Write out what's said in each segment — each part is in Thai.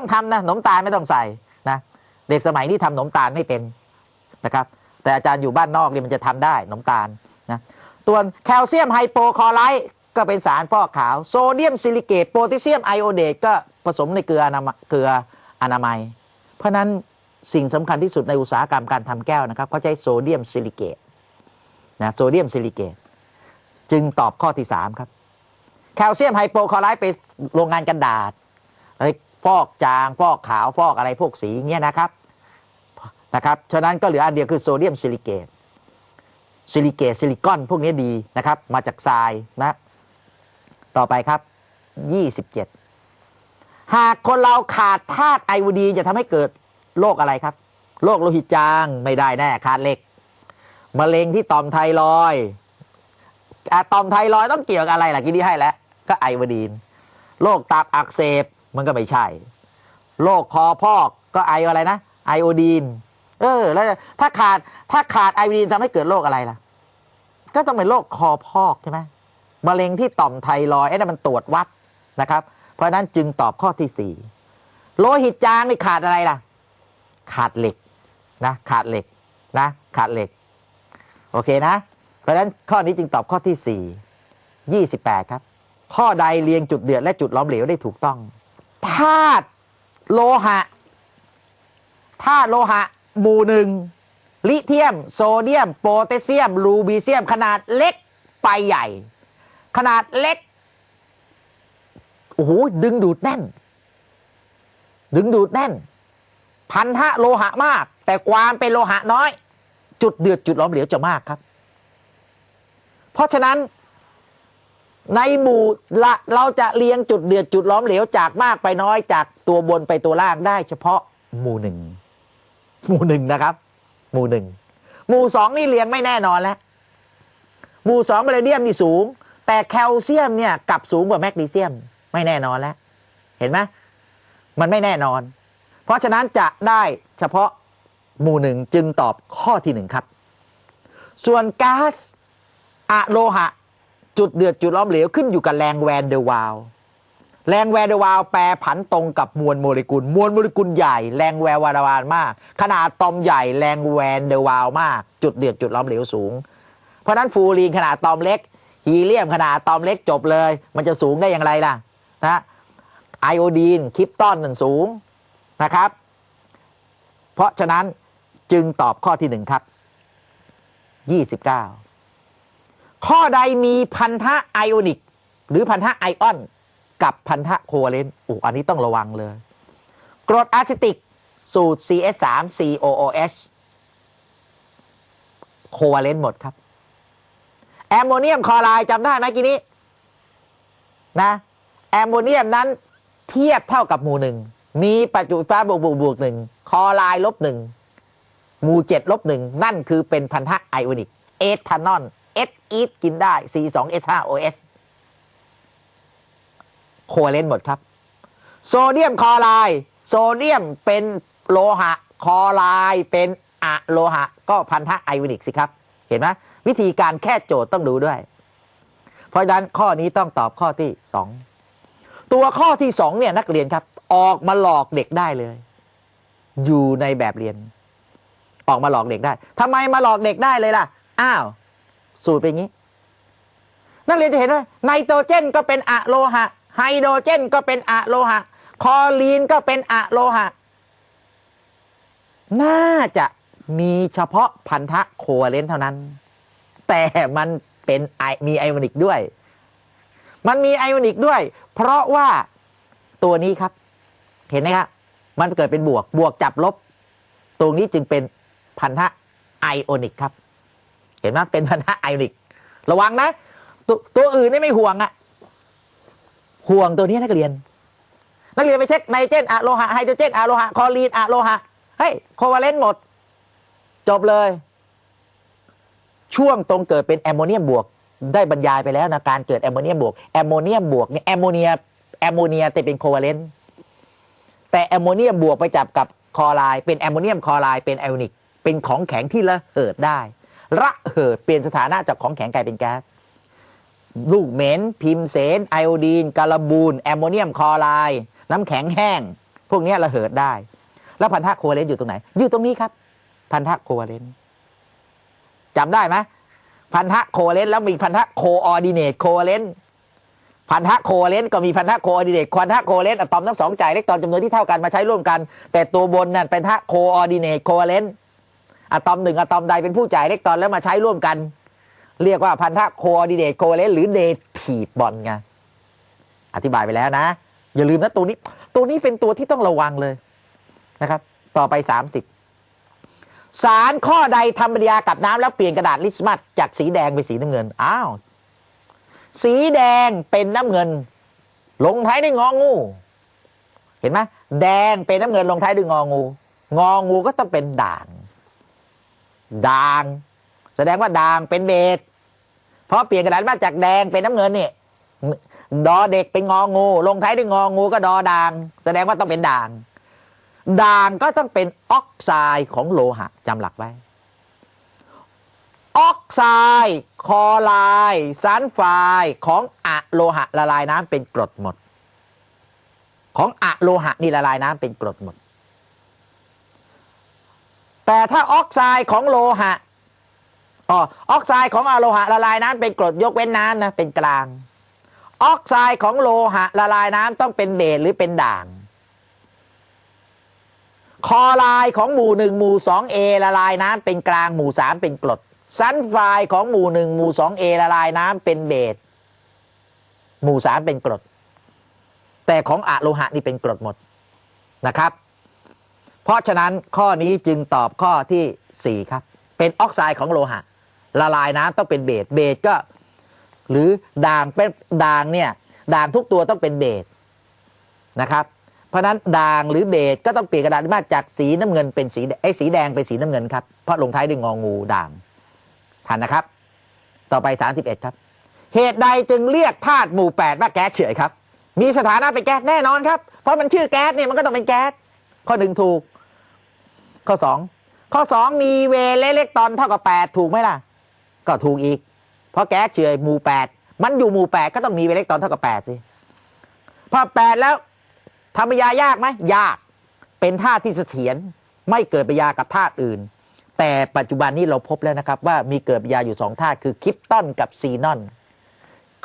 ต้องทำนะขนมตาลไม่ต้องใส่นะเด็กสมัยนี้ทำขนมตาลไม่เป็นนะครับ แต่อาจารย์อยู่บ้านนอกนี่มันจะทำได้ขนมตาลนะตัวนแคลเซียมไฮโปคลอไรด์ก็เป็นสารฟอกขาวโซเดียมซิลิเกตโพแทสเซียมไอโอเดตก็ผสมในเกลืออนามัยเกลืออนามัย เพราะฉะนั้นสิ่งสำคัญที่สุดในอุตสาหกรรมการทำแก้วนะครับเขาใช้โซเดียมซิลิเกตนะโซเดียมซิลิเกตจึงตอบข้อที่ 3 ครับ แคลเซียมไฮโปคลอไรด์ไปโรงงานกันดาษเฮ้ย ฟอกจางฟอกขาวฟอกอะไรพวกสีเงี้ยนะครับนะครับฉะนั้นก็เหลืออันเดียวคือโซเดียมซิลิเกตซิลิเกตซิลิคอนพวกนี้ดีนะครับ มาจากทรายนะต่อไปครับ 27 หากคนเราขาดธาตุไอโอดีนจะทำให้เกิดโรคอะไรครับโรคโลหิตจางไม่ได้แน่ขาดเหล็กมะเร็งที่ต่อมไทรอยอะตอมไทรอยต้องเกี่ยวกับอะไรล่ะกินที่ให้แล้ว ก็ไอโอดีนโรคตับอักเสบ มันก็ไม่ใช่ โรคคอพอกก็ไออะไรนะไอโอดีน เออ แล้วถ้าขาดถ้าขาดไอโอดีนทำให้เกิดโรคอะไรล่ะ ก็ต้องเป็นโรคคอพอกใช่ไหมมะเร็งที่ต่อมไทรอยด์ไอ้นั่นมันตรวจวัดนะครับ เพราะฉะนั้นจึงตอบข้อที่สี่โลหิตจางนี่ขาดอะไรล่ะ ขาดเหล็กนะขาดเหล็กนะขาดเหล็ก โอเคนะ เพราะฉะนั้นข้อนี้จึงตอบข้อที่สี่ยี่สิบแปดครับ ข้อใดเรียงจุดเดือดและจุดล้อมเหลวได้ถูกต้อง ธาตุโลหะธาตุโลหะหมู่หนึ่งลิเทียม โซเดียม โพแทสเซียม รูบีเซียม ขนาดเล็กไปใหญ่ ขนาดเล็กโอ้โหดึงดูดแน่น ดึงดูดแน่น พันธะโลหะมาก แต่ความเป็นโลหะน้อย จุดเดือดจุดล้อมเหลวจะมากครับ เพราะฉะนั้น ในหมู่ละเราจะเรียงจุดเดือดจุดล้อมเหลวจากมากไปน้อยจากตัวบนไปตัวล่างได้ เฉพาะหมู่หนึ่งหมู่หนึ่งนะครับ หมู่หนึ่งหมู่สองนี่เรียงไม่แน่นอนแล้วหมู่สองเบลเดียมนี่สูง แต่แคลเซียมเนี่ยกลับสูงกว่าแมกนีเซียม ไม่แน่นอนแล้ว เห็นไหมมันไม่แน่นอน เพราะฉะนั้นจะได้เฉพาะหมู่หนึ่งจึงตอบข้อที่หนึ่งครับ ส่วนก๊าซอะโลหะ จุดเดือดจุดล้อมเหลวขึ้นอยู่กับแรงแวนเดวาลแรงแวนเดวาลแปรผันตรงกับมวลโมเลกุล มวลโมเลกุลใหญ่ แรงแวร์วาดาวาลมาก ขนาดตอมใหญ่ แรงแวนเดวาลมาก จุดเดือดจุดล้อมเหลวสูง เพราะนั้นฟูรีนขนาดตอมเล็ก ฮีเลียมขนาดตอมเล็กจบเลย มันจะสูงได้อย่างไรล่ะนะไอโอดีนคริปตอนนั่นสูงนะครับ เพราะฉะนั้นจึงตอบข้อที่หนึ่งครับ29 ข้อใดมีพันธะไอออนิก หรือพันธะไอออน กับพันธะโคเวเลนต์โอ้อันนี้ต้องระวังเลย กรดอะซิติก สูตร CS3 COOH โคเวาเลนต์หมดครับ แอมโมเนียมคลอไรด์จำได้ไหมกี้นี้ นะ แอมโมเนียมนั้นเทียบเท่ากับหมู่หนึ่ง มีประจุไฟฟ้าบวกบวกบวกหนึ่งคลอไรด์ลบหนึ่งหมู่เจ็ดลบหนึ่งนั่นคือเป็นพันธะไอออนิก เอทานอล เอสอีทกินได้ C2H5OS โคเวาเลนหมดครับ โซเดียมคลอไรด์โซเดียมเป็นโลหะคลอไรด์เป็นอะโลหะ ก็พันธะไอออนิกสิครับ เห็นไหมวิธีการแค่โจทย์ต้องดูด้วย เพราะฉะนั้นข้อนี้ต้องตอบข้อที่สองตัวข้อที่สองเนี่ยนักเรียนครับ ออกมาหลอกเด็กได้เลย อยู่ในแบบเรียน ออกมาหลอกเด็กได้ทำไมมาหลอกเด็กได้เลยล่ะ อ้าว สูตรเป็นอย่างนี้ นักเรียนจะเห็นว่าไนโตรเจนก็เป็นอะโลหะ ไฮโดรเจนก็เป็นอะโลหะคลอรีนก็เป็นอะโลหะ น่าจะมีเฉพาะพันธะโคเวาเลนเท่านั้น แต่มันเป็นไอมีไอออนิกด้วย มันมีไอออนิกด้วย เพราะว่าตัวนี้ครับ เห็นไหมครับมันเกิดเป็นบวกบวกจับลบ ตรงนี้จึงเป็นพันธะไอออนิกครับ เห็นไหมเป็นพันธะไอออนิก ระวังนะตตัวอื่นนี่ไม่ห่วงอะห่วงตัวนี้นักเรียน นักเรียนไปเช็คไนเจนอะโลหะไฮโดรเจนอะโลหะคลอรีนอะโลหะเฮ้ยโคเวาเลนต์หมด จบเลย ช่วงตรงเกิดเป็นแอมโมเนียมบวก ได้บรรยายไปแล้วนะการเกิดแอมโมเนียมบวกแอมโมเนียมบวกเนี่ยแอมโมเนียแอมโมเนียแต่เป็นโคเวาเลนต์แต่แอมโมเนียมบวกไปจับกับคอไรด์เป็นแอมโมเนียมคอไรด์เป็นไอออนิกเป็นของแข็งที่ระเหิดได้ ระเหิดเปลี่ยนสถานะจากของแข็งกลายเป็นแก๊สลูกเหม็นพิมเสนไอโอดีนกาลบูนแอมโมเนียมคอไรด์น้ำแข็งแห้ง พวกนี้ระเหิดได้ แล้วพันธะโคเลนต์อยู่ตรงไหน อยู่ตรงนี้ครับ พันธะโคเลนต์จำได้ไหมพันธะโคเลนต์แล้วมีพันธะโคออร์ดิเนตโคเลนต์พันธะโคเลนต์ก็มีพันธะโคออร์ดิเนตพันธะโคเลนต์อะตอมทั้งสองจ่ายเล็กตอนจำนวนที่เท่ากันมาใช้ร่วมกัน แต่ตัวบนนั่นเป็นพันธะโคออร์ดิเนตโคเลนต์ อะตอมหนึ่งอะตอมใดเป็นผู้จ่ายอิเล็กตรอนแล้วมาใช้ร่วมกัน เรียกว่าพันธะโคออร์ดิเนตโคเลนต์หรือเดทีบอลไงอธิบายไปแล้วนะ อย่าลืมนะตัวนี้ ตัวนี้เป็นตัวที่ต้องระวังเลยนะครับ ต่อไป30สารข้อใดทำปฏิกิริยากับน้ำแล้วเปลี่ยนกระดาษลิสมัสจากสีแดงเป็นสีน้ำเงิน อ้าว สีแดงเป็นน้ำเงิน ลงท้ายด้วยงองู เห็นไหมแดงเป็นน้ำเงินลงท้ายด้วยงองู งองูก็ต้องเป็นด่าง ด่าง แสดงว่าด่างเป็นเบสเพราะเปลี่ยนกระดาษมาจากแดงเป็นน้ำเงินเนี่ยดอเด็กเป็นงองู ลงท้ายด้วยงองูก็ดอด่าง แสดงว่าต้องเป็นด่างด่างก็ต้องเป็นออกไซด์ของโลหะจำหลักไว้ ออกไซด์คอไรด์ซัลไฟของอะโลหะละลายน้ำเป็นกรดหมด ของอะโลหะนี่ละลายน้ำเป็นกรดหมด แต่ถ้าออกไซด์ของโลหะอ๋อออกไซด์ของอะโลหะละลายน้ำเป็นกรดยกเว้นน้ำนะเป็นกลาง ออกไซด์ของโลหะละลายน้ำต้องเป็นเบสหรือเป็นด่าง คอไรด์ของหมู่หนึ่งหมู่สองเอละลายน้ำเป็นกลางหมู่สามเป็นกรดซัลไฟด์ของหมู่หนึ่งหมู่สองเอละลายน้ำเป็นเบสหมู่สามเป็นกรด แต่ของอะโลหะนี่เป็นกรดหมดนะครับ เพราะฉะนั้นข้อนี้จึงตอบข้อที่สี่ครับ เป็นออกไซด์ของโลหะ ละลายน้ำต้องเป็นเบสเบสก็ หรือด่างเป็นด่างเนี่ยด่างทุกตัวต้องเป็นเบสนะครับ เพราะฉะนั้นด่างหรือเบสก็ต้องเปลี่ยนกระดาษมาจากสีน้ำเงินเป็นสีไอ้สีแดงเป็นสีน้ำเงินครับเพราะลงท้ายด้วยงองูด่างทันนะครับ ต่อไป 31 ครับ เหตุใดจึงเรียกธาตุหมู่ 8 ว่าแก๊สเฉยครับ มีสถานะเป็นแก๊สแน่นอนครับ เพราะมันชื่อแก๊สเนี่ยมันก็ต้องเป็นแก๊สข้อหนึ่งถูก ข้อ2ข้อ2มีเวลแลเล็กตอนเท่ากับ8ถูกไหมล่ะ ก็ถูกอีก เพราะแก๊สเฉยหมู่8มันอยู่หมู่8ก็ต้องมีเวเล็กตอนเท่ากับ8สิพอ8แล้วทำปฏิกิริยายากไหมยาก เป็นธาตุที่เสถียรไม่เกิดปยากับธาตุอื่น แต่ปัจจุบันนี้เราพบแล้วนะครับ ว่ามีเกิดปยาอยู่สองธาตุคือคริปตันกับซีนอน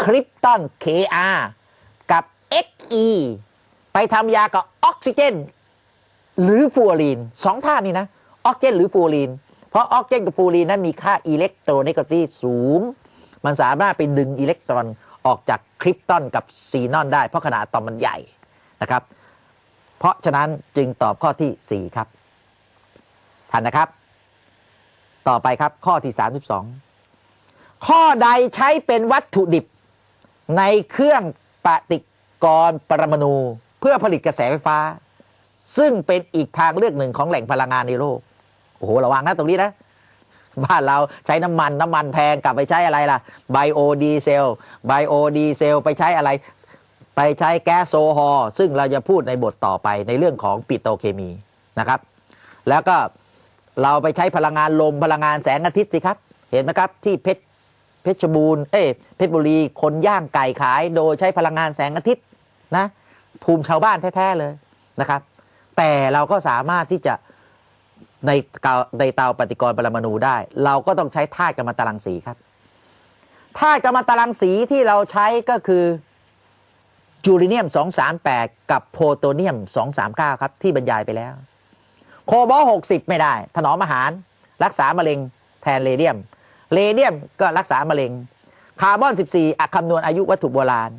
คริปตัน Kr กับ Xe ไปทำยากับออกซิเจน หรือฟูออรีนสองธาตุนี้นะออกเจนหรือฟูออรีน เพราะออกเจนกับฟูออรีนนั้นมีค่าอิเล็กโทรเนกาทีฟสูง มันสามารถไปดึงอิเล็กตรอนออกจากคริปตันกับซีนอนได้ เพราะขนาดอะตอมมันใหญ่นะครับ เพราะฉะนั้นจึงตอบข้อที่ 4 ครับทันนะครับ ต่อไปครับข้อที่ 32 ข้อใดใช้เป็นวัตถุดิบ ในเครื่องปฏิกรณ์ปรมาณูเพื่อผลิตกระแสไฟฟ้า ซึ่งเป็นอีกทางเลือกหนึ่งของแหล่งพลังงานในโลกโอ้โหระวังนะตรงนี้นะบ้านเราใช้น้ำมันน้ำมันแพงกลับไปใช้อะไรล่ะไบโอดีเซลไบโอดีเซลไปใช้อะไร ไปใช้แก๊สโซฮอล์ซึ่งเราจะพูดในบทต่อไปในเรื่องของปิโตเคมีนะครับ แล้วก็เราไปใช้พลังงานลมพลังงานแสงอาทิตย์สิครับ เห็นไหมครับที่เพชรเพชรบูรณ์เอ้ยเพชรบุรีคนย่างไก่ขายโดยใช้พลังงานแสงอาทิตย์นะ ภูมิชาวบ้านแท้ๆเลยนะครับ แต่เราก็สามารถที่จะในเตาในเตาปฏิกรณ์ปรมาณูได้ เราก็ต้องใช้ธาตุกัมมันตรังสีครับธาตุกัมมันตรังสีที่เราใช้ก็คือจูริเนียม 238 กับโพโตเนียม 239 ครับ ที่บรรยายไปแล้ว โคบอล60 ไม่ได้ ถนอมอาหาร รักษามะเร็งแทนเรเดียม เรเดียมก็รักษามะเร็ง คาร์บอน 14อะคำนวณอายุวัตถุโบราณ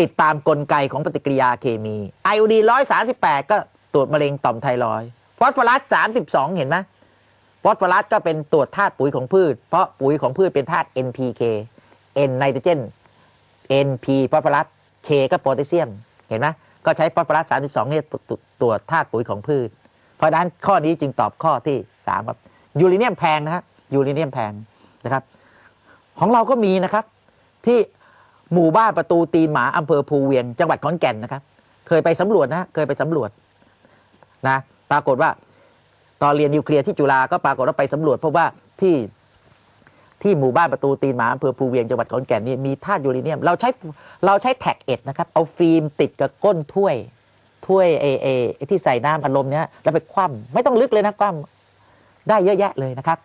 ติดตามกลไกของปฏิกิริยาเคมีไอโอดี138ก็ตรวจมะเร็งต่อมไทรอยด์ฟอสฟอรัส32เห็นไหมฟอสฟอรัสก็เป็นตรวจธาตุปุ๋ยของพืช เพราะปุ๋ยของพืชเป็นธาตุ NPK N ไนโตรเจน NP ฟอสฟอรัส K ก็โพแทสเซียม เห็นไหมก็ใช้ฟอสฟอรัส32เนี่ยตรวจตรวจธาตุปุ๋ยของพืช เพราะฉะนั้นข้อนี้จึงตอบข้อที่3ครับยูเรเนียมแพงนะฮะยูเรเนียมแพงนะครับ ของเราก็มีนะครับที่ หมู่บ้านประตูตีนหมาอำเภอภูเวียง จังหวัดขอนแก่นนะครับ เคยไปสำรวจนะเคยไปสำรวจนะปรากฏว่า ตอนเรียนนิวเคลียร์ที่จุฬาก็ปรากฏว่าไปสำรวจพบว่าที่ที่หมู่บ้านประตูตีนหมาอำเภอภูเวียงจังหวัดขอนแก่นนี่มีธาตุยูเรเนียม เราใช้เราใช้แท็กเอ็ดนะครับ เอาฟิล์มติดกับก้นถ้วยถ้วยเอเอที่ใส่น้ำอัดลมเนี้ยแล้วไปคว่ำไม่ต้องลึกเลยนะคว่ำได้เยอะแยะเลยนะครับ